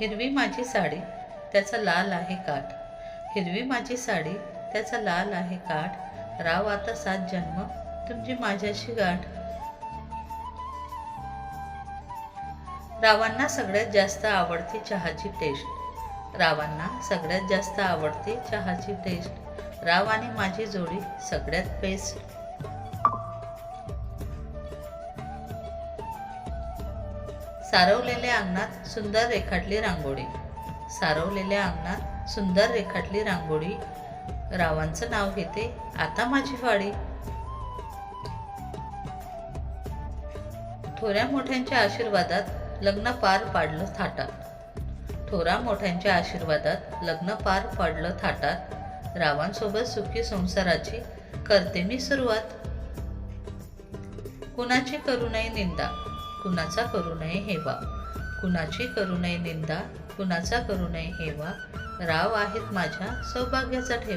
हिरवी माझी साडी त्याचा लाल आहे काठ. हिरवी माझी साडी त्याचा लाल आहे काठ. राव आता सात जन्म तुमची माझ्याशी गाठ. रावांना सगळ्यात जास्त आवडते चहाची टेस्ट रावांना सगळ्यात जास्त आवडते चहाची टेस्ट राव आणि माझी जोडी सगळ्यात बेस्ट सारवलेल्या अंगणात सुंदर रेखाटली रांगोळी. सारवलेल्या अंगणात सुंदर रेखाटली रांगोळी. रावांचं नाव घेते आता माझी फाळी. थोड्या मोठ्यांच्या आशीर्वादात लग्न पार पाडलं थाटात. थोरा मोठ्यांच्या आशीर्वादात लग्न पार पाडलं थाटात. रावांसोबत सुखी संसाराची करते मी सुरुवात. कुणाची करू नये निंदा? कुणाचा करू नये हेवा कुणाची करू नये निंदा कुणाचा करू नये हेवा राव आहेत माझ्या सौभाग्याचा ठेवा.